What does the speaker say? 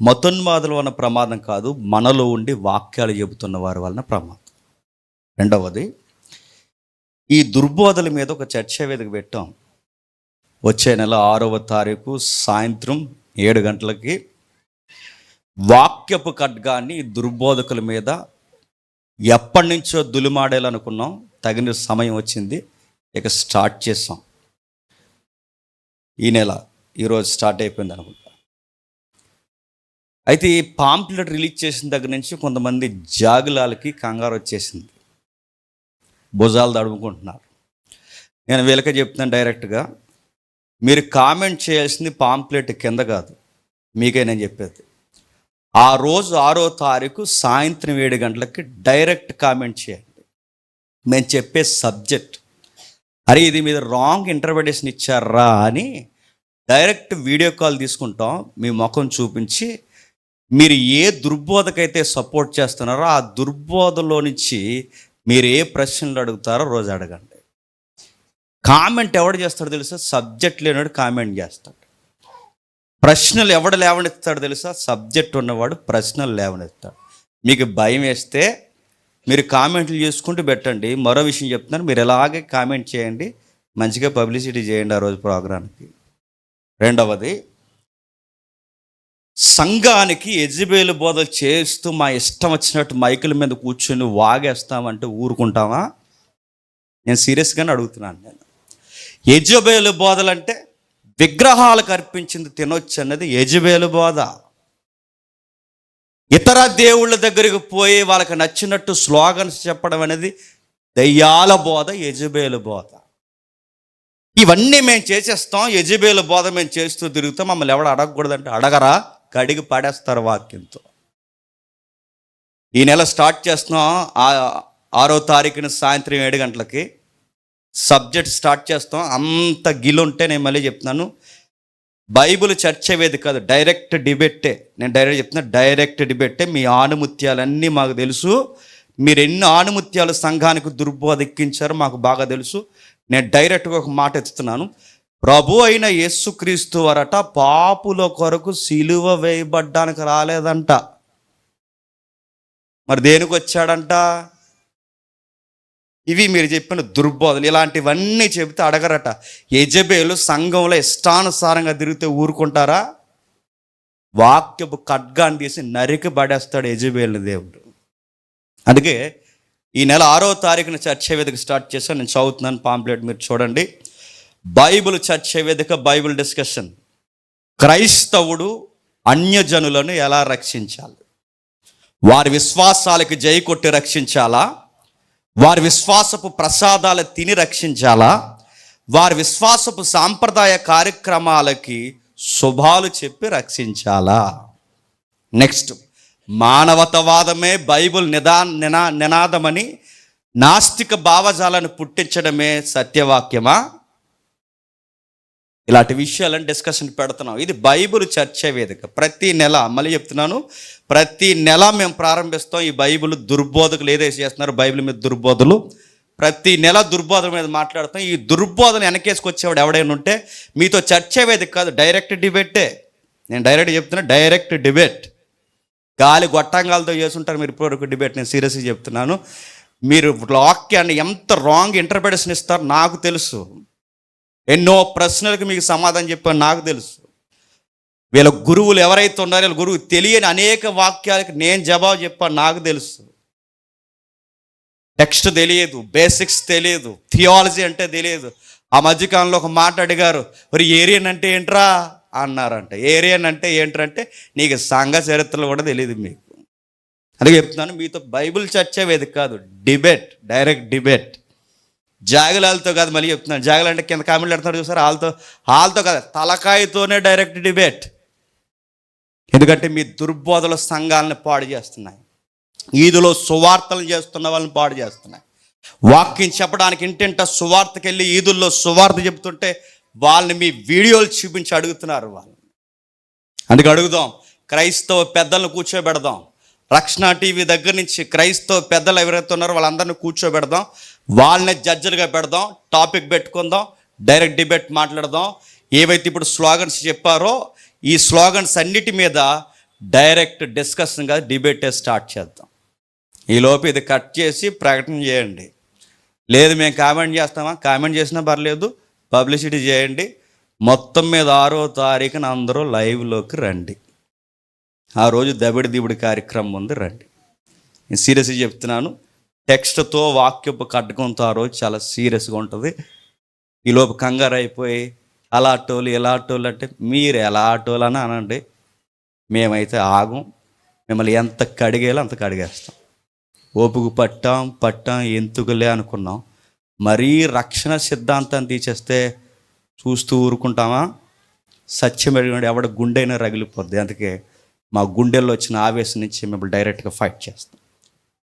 మతోన్మాదుల వలన ప్రమాదం కాదు మనలో ఉండి వాక్యాలు చెబుతున్న వారి వలన ప్రమాదం. రెండవది ఈ దుర్బోధల మీద ఒక చర్చ వేదిక పెట్టాం. వచ్చే నెల ఆరవ తారీఖు సాయంత్రం ఏడు గంటలకి వాక్యపు ఖడ్గాన్ని దుర్బోధకుల మీద ఎప్పటి నుంచో దులిమాడేయాలనుకున్నాం తగిన సమయం వచ్చింది. ఇక స్టార్ట్ చేసాం. ఈ నెల ఈరోజు స్టార్ట్ అయిపోయింది అనుకుంటా. అయితే ఈ పాంప్లెట్ రిలీజ్ చేసిన దగ్గర నుంచి కొంతమంది జాగులాలకి కంగారు వచ్చేసింది. భుజాలు తడుముకుంటున్నారు. నేను వీళ్ళకే చెప్తున్నాను డైరెక్ట్గా మీరు కామెంట్ చేయాల్సింది పాంప్లెట్ కింద కాదు మీకే నేను చెప్పేది. ఆ రోజు ఆరో తారీఖు సాయంత్రం ఏడు గంటలకి డైరెక్ట్ కామెంట్ చేయండి. మేము చెప్పే సబ్జెక్ట్. అరే ఇది మీద రాంగ్ ఇంటర్ప్రిటేషన్ ఇచ్చారా అని డైరెక్ట్ వీడియో కాల్ తీసుకుంటాం మీ ముఖం చూపించి మీరు ఏ దుర్బోధకైతే సపోర్ట్ చేస్తున్నారో ఆ దుర్బోధలో నుంచి మీరు ఏ ప్రశ్నలు అడుగుతారో రోజు అడగండి. కామెంట్ ఎవడు చేస్తాడో తెలుసా? సబ్జెక్ట్ లేనివాడు కామెంట్ చేస్తాడు. ప్రశ్నలు ఎవడు లేవనెత్తాడు తెలుసా? సబ్జెక్ట్ ఉన్నవాడు ప్రశ్నలు లేవనెత్తాడు. మీకు భయం వేస్తే మీరు కామెంట్లు చేసుకుంటూ పెట్టండి. మరో విషయం చెప్తున్నాను. మీరు ఎలాగే కామెంట్ చేయండి. మంచిగా పబ్లిసిటీ చేయండి ఆ రోజు ప్రోగ్రాంకి రెండవది సంఘానికి ఎజిబేలు బోధలు చేస్తూ మా ఇష్టం వచ్చినట్టు మైకుల మీద కూర్చొని వాగేస్తామంటే ఊరుకుంటామా నేను సీరియస్గానే అడుగుతున్నాను నేను. యజబేలు బోధలు అంటే విగ్రహాలకు అర్పించింది తినొచ్చు అన్నది యజబేలు బోధ. ఇతర దేవుళ్ళ దగ్గరికి పోయి వాళ్ళకి నచ్చినట్టు స్లోగన్స్ చెప్పడం అనేది దయ్యాల బోధ యజబేలు బోధ. ఇవన్నీ మేము చేసేస్తాం యజబేలు బోధ మేము చేస్తూ తిరుగుతాం మమ్మల్ని ఎవడ అడగకూడదంటే అడగరా? కడిగి పడేస్తారు వాక్యంతో. ఈ నెల స్టార్ట్ చేస్తున్నాం. ఆరో తారీఖున సాయంత్రం ఏడు గంటలకి సబ్జెక్ట్ స్టార్ట్ చేస్తాం. అంత గిలుంటే నేను మళ్ళీ చెప్తున్నాను. బైబిల్ చర్చ వేది కాదు డైరెక్ట్ డిబెట్టే నేను డైరెక్ట్ చెప్తున్నా డైరెక్ట్ డిబెట్టే మీ ఆనుముత్యాలన్నీ మాకు తెలుసు. మీరు ఎన్ని ఆనుముత్యాలు సంఘానికి దుర్బోధ ఎక్కించారో మాకు బాగా తెలుసు. నేను డైరెక్ట్గా ఒక మాట ఎత్తుతున్నాను. ప్రభు అయిన యేసుక్రీస్తు వరట పాపుల కొరకు సిలువ వేయబడ్డానికి రాలేదంట. మరి దేనికి వచ్చాడంట? ఇవి మీరు చెప్పిన దుర్బోధలు ఇలాంటివన్నీ చెబితే అడగరట. యజబేలు సంఘంలో ఇష్టానుసారంగా తిరిగితే ఊరుకుంటారా? వాక్యపు ఖడ్గాన్ని తీసి నరికి పడేస్తాడు యజబేలు దేవుడు. అందుకే ఈ నెల ఆరో తారీఖున చర్చ వేదిక స్టార్ట్ చేశాను నేను చదువుతున్నాను పాంప్లెట్ మీరు చూడండి. బైబిల్ చర్చ వేదిక బైబిల్ డిస్కషన్. క్రైస్తవుడు అన్యజనులను ఎలా రక్షించాలి? వారి విశ్వాసాలకు జై కొట్టి రక్షించాలా? వారి విశ్వాసపు ప్రసాదాలు తిని రక్షించాలా? వారి విశ్వాసపు సాంప్రదాయ కార్యక్రమాలకి శుభాలు చెప్పి రక్షించాలా? నెక్స్ట్ మానవతవాదమే బైబిల్ నిదా నినా నినాదమని నాస్తిక భావజాలను పుట్టించడమే సత్యవాక్యమా? ఇలాంటి విషయాలను డిస్కషన్ పెడుతున్నాం. ఇది బైబిల్ చర్చ వేదిక. ప్రతి నెల మళ్ళీ చెప్తున్నాను ప్రతి నెల మేము ప్రారంభిస్తాం ఈ బైబిల్ దుర్బోధకులు ఏదైతే చేస్తున్నారో బైబిల్ మీద దుర్బోధలు. ప్రతి నెల దుర్బోధన మీద మాట్లాడతాం. ఈ దుర్బోధన వెనకేసుకొచ్చేవాడు ఎవడైనా ఉంటే మీతో చర్చ వేదిక కాదు డైరెక్ట్ డిబేటే నేను డైరెక్ట్ చెప్తున్నా డైరెక్ట్ డిబేట్ గాలి గొట్టంగాలతో చేస్తుంటారు మీరు ఇప్పటివరకు డిబేట్ నేను సీరియస్గా చెప్తున్నాను. మీరు వాక్యాన్ని ఎంత రాంగ్ ఇంటర్ప్రిటేషన్ ఇస్తారో నాకు తెలుసు. ఎన్నో ప్రశ్నలకు మీకు సమాధానం చెప్పాను నాకు తెలుసు. వీళ్ళ గురువులు ఎవరైతే ఉన్నారో వీళ్ళ గురువు తెలియని అనేక వాక్యాలకు నేను జవాబు చెప్పాను నాకు తెలుసు. టెక్స్ట్ తెలియదు బేసిక్స్ తెలియదు థియాలజీ అంటే తెలియదు. ఆ మధ్యకాలంలో ఒక మాట అడిగారు మరి ఏరియన్ అంటే ఏంట్రా? అన్నారంట. ఏరియన్ అంటే ఏంటంటే నీకు సంఘ చరిత్రలు కూడా తెలియదు మీకు. అందుకే చెప్తున్నాను మీతో బైబిల్ చర్చ వేదిక కాదు డిబేట్ డైరెక్ట్ డిబేట్. జాగలాలతో కాదు మళ్ళీ చెప్తున్నాను. జాగలు అంటే కింద కామెంట్లు పెడతారు చూసారు? వాళ్ళతో వాళ్ళతో కాదు తలకాయతోనే డైరెక్ట్ డిబేట్ ఎందుకంటే మీ దుర్బోధల సంఘాలను పాడు చేస్తున్నాయి. ఈదులో సువార్తలు చేస్తున్న వాళ్ళని పాడు చేస్తున్నాయి. వాక్యం చెప్పడానికి ఇంటింట సువార్తకి వెళ్ళి ఈదుల్లో సువార్త చెప్తుంటే వాళ్ళని మీ వీడియోలు చూపించి అడుగుతున్నారు వాళ్ళని అందుకే అడుగుదాం క్రైస్తవ పెద్దలను కూర్చోబెడదాం. రక్షణ టీవీ దగ్గర నుంచి క్రైస్తవ పెద్దలు ఎవరైతే ఉన్నారో వాళ్ళందరినీ కూర్చోబెడదాం. వాళ్ళని జడ్జిలుగా పెడదాం టాపిక్ పెట్టుకుందాం డైరెక్ట్ డిబేట్ మాట్లాడదాం. ఏవైతే ఇప్పుడు స్లోగన్స్ చెప్పారో ఈ స్లోగన్స్ అన్నిటి మీద డైరెక్ట్ డిస్కషన్గా డిబేటే స్టార్ట్ చేద్దాం. ఈలోపు ఇది కట్ చేసి ప్రకటన చేయండి. లేదు మేము కామెంట్ చేస్తామా? కామెంట్ చేసినా పర్లేదు పబ్లిసిటీ చేయండి. మొత్తం మీద ఆరో తారీఖున అందరూ లైవ్లోకి రండి. ఆ రోజు దబిడి దిబిడి కార్యక్రమం ఉంది రండి. నేను సీరియస్గా చెప్తున్నాను. టెక్స్ట్తో వాక్యపు కడ్డకంతో ఆ రోజు చాలా సీరియస్గా ఉంటుంది. ఈలోపు కంగారు అయిపోయి అలా టోలు ఎలా టోలు అంటే మీరు ఎలా టోలు అని అనండి. మేమైతే ఆగం. మిమ్మల్ని ఎంత కడిగేలా అంత కడిగేస్తాం. ఓపుకు పట్టాం పట్టాం ఎందుకులే అనుకున్నాం. మరీ రక్షణ సిద్ధాంతాన్ని తీసేస్తే చూస్తూ ఊరుకుంటామా? సత్యం అడిగినాడు ఎవడ అయినా రగిలిపోద్ది. అందుకే మా గుండెల్లో వచ్చిన ఆవేశం నుంచి మిమ్మల్ని డైరెక్ట్గా ఫైట్ చేస్తాం.